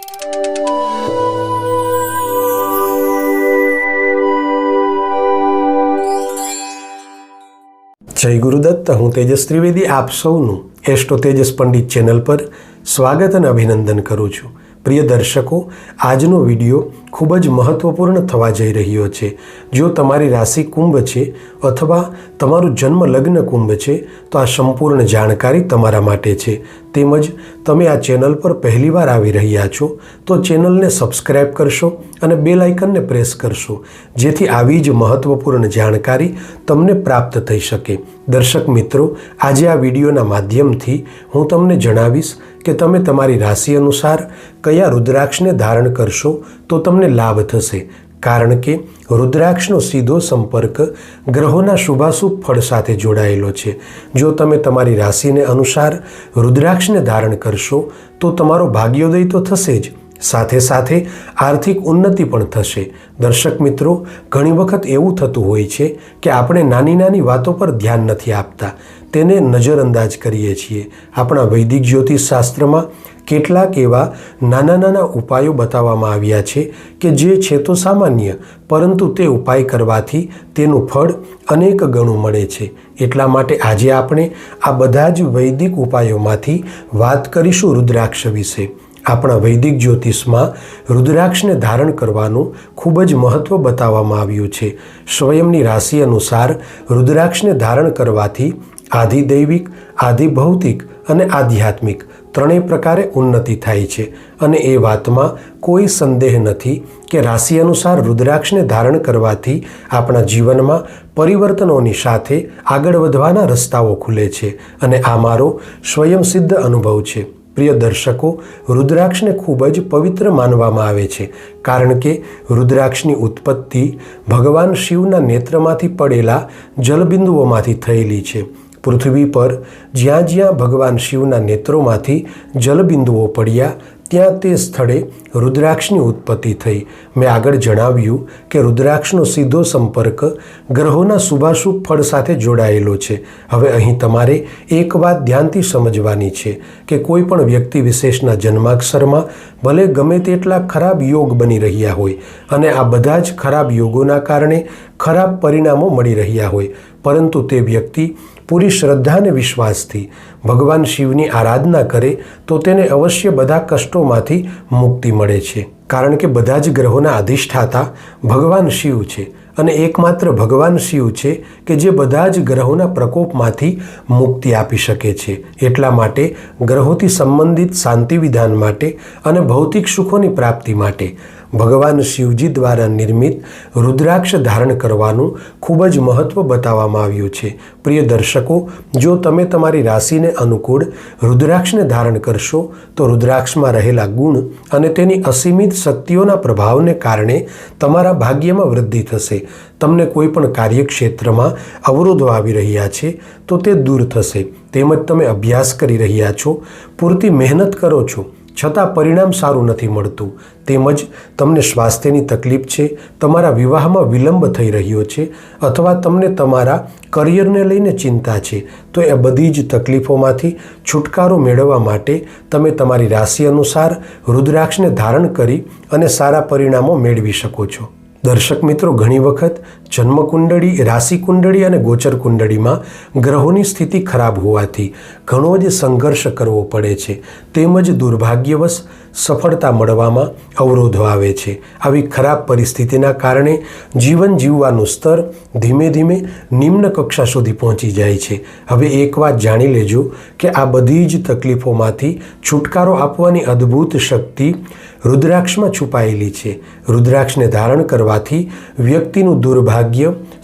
જય ગુરુદત્ત, હું તેજસ ત્રિવેદી આપ સૌનું એસ્ટો તેજસ પંડિત ચેનલ પર સ્વાગત અને અભિનંદન કરું છું. પ્રિય દર્શકો, આજનો વીડિયો ખૂબ જ મહત્વપૂર્ણ થવા જઈ રહ્યો છે. જો તમારી રાશિ કુંભ છે અથવા તમારું જન્મ લગ્ન કુંભ છે, તો આ સંપૂર્ણ જાણકારી તમારા માટે છે. તેમજ તમે આ ચેનલ પર પહેલીવાર આવી રહ્યા છો, તો ચેનલને સબસ્ક્રાઈબ કરશો અને બેલ આઇકનને પ્રેસ કરશો, જેથી આવી જ મહત્વપૂર્ણ જાણકારી તમને પ્રાપ્ત થઈ શકે. દર્શક મિત્રો, આજે આ વિડીયોના માધ્યમથી હું તમને જણાવીશ કે તમે તમારી રાશિ અનુસાર કયા રુદ્રાક્ષને ધારણ કરશો, તો તમને લાભ થશે. કારણ કે રુદ્રાક્ષનો સીધો સંપર્ક ગ્રહોના શુભાશુભ ફળ સાથે જોડાયેલો છે. જો તમે તમારી રાશિને અનુસાર રુદ્રાક્ષને ધારણ કરશો, તો તમારો ભાગ્યોદય તો થશે જ. સાથે સાથે આર્થિક ઉન્નતિ પણ થશે. દર્શક મિત્રો, ઘણી વખત એવું થતું હોય છે કે આપણે નાની નાની વાતો પર ધ્યાન નથી આપતા. તેને નજરઅંદાજ કરીએ છીએ. આપણા વૈદિક જ્યોતિષ શાસ્ત્રમાં કેટલાક એવા નાના નાના ઉપાયો બતાવવામાં આવ્યા છે કે જે છે તો સામાન્ય, પરંતુ તે ઉપાય કરવાથી તેનું ફળ અનેક ગણું મળે છે. એટલા માટે આજે આપણે આ બધા જ વૈદિક ઉપાયોમાંથી વાત કરીશું રુદ્રાક્ષ વિશે. આપણા વૈદિક જ્યોતિષમાં રુદ્રાક્ષને ધારણ કરવાનું ખૂબ જ મહત્ત્વ બતાવવામાં આવ્યું છે. સ્વયંની રાશિ અનુસાર રુદ્રાક્ષને ધારણ કરવાથી આધિદૈવિક, આધિભૌતિક અને આધ્યાત્મિક ત્રણેય પ્રકારે ઉન્નતિ થાય છે. અને એ વાતમાં કોઈ સંદેહ નથી કે રાશિ અનુસાર રુદ્રાક્ષને ધારણ કરવાથી આપણા જીવનમાં પરિવર્તનોની સાથે આગળ વધવાના રસ્તાઓ ખુલે છે. અને આ મારો સ્વયંસિદ્ધ અનુભવ છે. પ્રિય દર્શકો, રુદ્રાક્ષને ખૂબ જ પવિત્ર માનવામાં આવે છે. કારણ કે રુદ્રાક્ષની ઉત્પત્તિ ભગવાન શિવના નેત્રમાંથી પડેલા જલબિંદુઓમાંથી થયેલી છે. પૃથ્વી પર જ્યાં જ્યાં ભગવાન શિવના નેત્રોમાંથી જલબિંદુઓ પડ્યા, ત્યાં તે સ્થળે રુદ્રાક્ષની ઉત્પત્તિ થઈ. મેં આગળ જણાવ્યું કે રુદ્રાક્ષનો સીધો સંપર્ક ગ્રહોના શુભાશુભ ફળ સાથે જોડાયેલો છે. હવે અહીં તમારે એક વાત ધ્યાનથી સમજવાની છે કે કોઈ પણ વ્યક્તિ વિશેષના જન્માક્ષરમાં ભલે ગમે તેટલા ખરાબ યોગ બની રહ્યા હોય અને આ બધા જ ખરાબ યોગોના કારણે ખરાબ પરિણામો મળી રહ્યા હોય, પરંતુ તે વ્યક્તિ પૂરી શ્રદ્ધા અને વિશ્વાસથી ભગવાન શિવની આરાધના કરે તો તેને અવશ્ય બધા કષ્ટોમાંથી મુક્તિ મળે છે. કારણ કે બધા જ ગ્રહોના અધિષ્ઠાતા ભગવાન શિવ છે અને એકમાત્ર ભગવાન શિવ છે કે જે બધા જ ગ્રહોના પ્રકોપમાંથી મુક્તિ આપી શકે છે. એટલા માટે ગ્રહોથી સંબંધિત શાંતિ વિધાન માટે અને ભૌતિક સુખોની પ્રાપ્તિ માટે ભગવાન શિવજી દ્વારા નિર્મિત રુદ્રાક્ષ ધારણ કરવાનું ખૂબ જ મહત્ત્વ બતાવવામાં આવ્યું છે. પ્રિય દર્શકો, જો તમે તમારી રાશિને અનુકૂળ રુદ્રાક્ષને ધારણ કરશો, તો રુદ્રાક્ષમાં રહેલા ગુણ અને તેની અસીમિત શક્તિઓના પ્રભાવને કારણે તમારા ભાગ્યમાં વૃદ્ધિ થશે. તમને કોઈપણ કાર્યક્ષેત્રમાં અવરોધો આવી રહ્યા છે, તો તે દૂર થશે. તેમજ તમે અભ્યાસ કરી રહ્યા છો, પૂરતી મહેનત કરો છો છતાં પરિણામ સારું નથી મળતું. તેમજ તમને સ્વાસ્થ્યની તકલીફ છે, તમારા વિવાહમાં વિલંબ થઈ રહ્યો છે, અથવા તમને તમારા કરિયરને લઈને ચિંતા છે, તો એ બધી જ તકલીફોમાંથી છુટકારો મેળવવા માટે તમે તમારી રાશિ અનુસાર રુદ્રાક્ષને ધારણ કરી અને સારા પરિણામો મેળવી શકો છો. દર્શક મિત્રો, ઘણી વખત જન્મકુંડળી રાશિ કુંડળી અને ગોચર કુંડળીમાં ગ્રહોની સ્થિતિ ખરાબ હોવાથી ઘણો જ સંઘર્ષ કરવો પડે છે. તેમજ દુર્ભાગ્યવશ સફળતા મળવામાં અવરોધો આવે છે. આવી ખરાબ પરિસ્થિતિના કારણે જીવન જીવવાનું સ્તર ધીમે ધીમે નિમ્ન કક્ષા સુધી પહોંચી જાય છે. હવે એક વાત જાણી લેજો કે આ બધી જ તકલીફોમાંથી છુટકારો આપવાની અદ્ભુત શક્તિ રુદ્રાક્ષમાં છુપાયેલી છે. રુદ્રાક્ષને ધારણ કરવાથી વ્યક્તિનું દુર્ભાગ્ય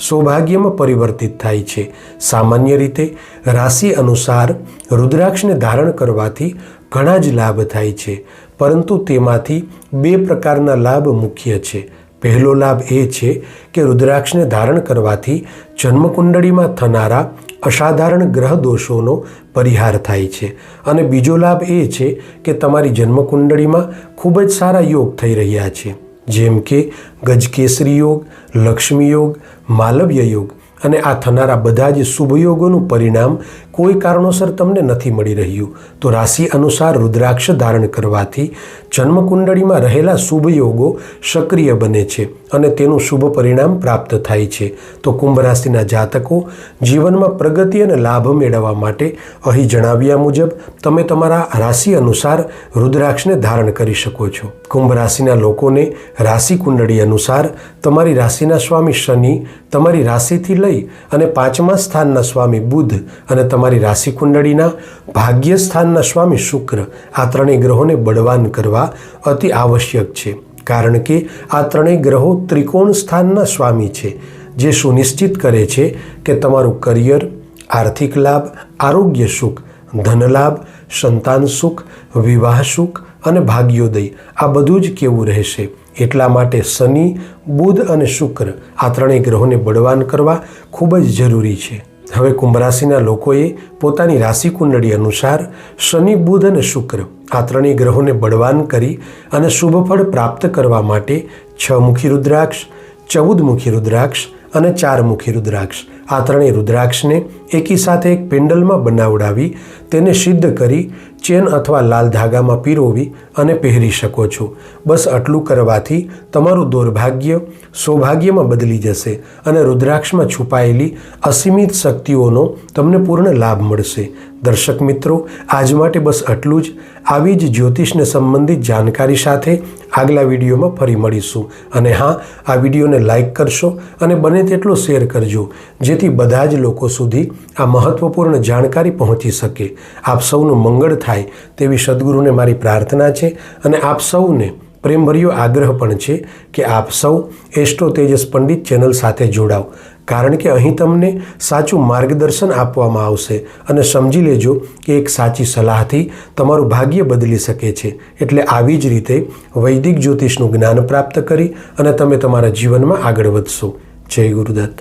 સૌભાગ્યમાં પરિવર્તિત થાય છે. સામાન્ય રીતે રાશિ અનુસાર રુદ્રાક્ષને ધારણ કરવાથી ઘણા જ લાભ થાય છે, પરંતુ તેમાંથી બે પ્રકારના લાભ મુખ્ય છે. પહેલો લાભ એ છે કે રુદ્રાક્ષને ધારણ કરવાથી જન્મકુંડળીમાં થનારા અસાધારણ ગ્રહ દોષોનો પરિહાર થાય છે. અને બીજો લાભ એ છે કે તમારી જન્મકુંડળીમાં ખૂબ જ સારા યોગ થઈ રહ્યા છે. જેમ કે ગજકેસરી યોગ, લક્ષ્મી યોગ, માલવ્ય યોગ અને આ થનારા બધા જ શુભયોગોનું પરિણામ કોઈ કારણોસર તમને નથી મળી રહ્યું, તો રાશિ અનુસાર રુદ્રાક્ષ ધારણ કરવાથી જન્મકુંડળીમાં રહેલા શુભ યોગો સક્રિય બને છે અને તેનું શુભ પરિણામ પ્રાપ્ત થાય છે. તો કુંભ રાશિના જાતકો, જીવનમાં પ્રગતિ અને લાભ મેળવવા માટે અહીં જણાવ્યા મુજબ, તમે તમારા રાશિ અનુસાર રુદ્રાક્ષને ધારણ કરી શકો છો. કુંભ રાશિના લોકોને રાશિ કુંડળી અનુસાર તમારી રાશિના સ્વામી શનિ તમારી રાશિથી લઈ અને પાંચમા સ્થાનના સ્વામી બુધ અને તમારી રાશિ કુંડળીના ભાગ્યસ્થાનના સ્વામી શુક્ર આ ત્રણેય ગ્રહોને બળવાન કરવા અતિ આવશ્યક છે. કારણ કે આ ત્રણેય ગ્રહો ત્રિકોણ સ્થાનના સ્વામી છે, જે સુનિશ્ચિત કરે છે કે તમારું કરિયર, આર્થિક લાભ, આરોગ્ય સુખ, ધનલાભ, સંતાન સુખ, વિવાહ સુખ અને ભાગ્યોદય આ બધું જ કેવું રહેશે. એટલા માટે શનિ, બુધ અને શુક્ર આ ત્રણેય ગ્રહોને બળવાન કરવા ખૂબ જ જરૂરી છે. હવે કુંભ રાશિના લોકોએ પોતાની રાશિ કુંડળી અનુસાર શનિ, બુધ અને શુક્ર આ ત્રણેય ગ્રહોને બળવાન કરી અને શુભ ફળ પ્રાપ્ત કરવા માટે છ મુખી રુદ્રાક્ષ, ચૌદ મુખી રુદ્રાક્ષ અને ચાર મુખી રુદ્રાક્ષ આ ત્રણેય રુદ્રાક્ષને એકી સાથે એક પેન્ડલમાં બનાવડાવી તેને સિદ્ધ કરી ચેન અથવા લાલ ધાગામાં પીરોવી અને પહેરી શકો છો. બસ આટલું કરવાથી તમારું દૌર્ભાગ્ય સૌભાગ્યમાં બદલી જશે અને રુદ્રાક્ષમાં છુપાયેલી અસીમિત શક્તિઓનો તમને પૂર્ણ લાભ મળશે. દર્શક મિત્રો, આજ માટે બસ આટલું જ. આવી જ જ્યોતિષને સંબંધિત જાણકારી સાથે આગલા વિડીયોમાં ફરી મળીશું. અને હા, આ વિડીયોને લાઈક કરશો અને બને તેટલો શેર કરજો, જેથી બધા જ લોકો સુધી આ મહત્વપૂર્ણ જાણકારી પહોંચી શકે. આપ સૌનું મંગળ થાય તેવી સદગુરુને મારી પ્રાર્થના છે અને આપ સૌને પ્રેમભર્યો આગ્રહ પણ છે કે આપ સૌ એસ્ટ્રો તેજસ પંડિત ચેનલ સાથે જોડાઓ. કારણ કે અહીં તમને સાચું માર્ગદર્શન આપવામાં આવશે. અને સમજી લેજો કે એક સાચી સલાહથી તમારું ભાગ્ય બદલી શકે છે. એટલે આવી જ રીતે વૈદિક જ્યોતિષનું જ્ઞાન પ્રાપ્ત કરી અને તમે તમારા જીવનમાં આગળ વધશો. જય ગુરુદત્ત.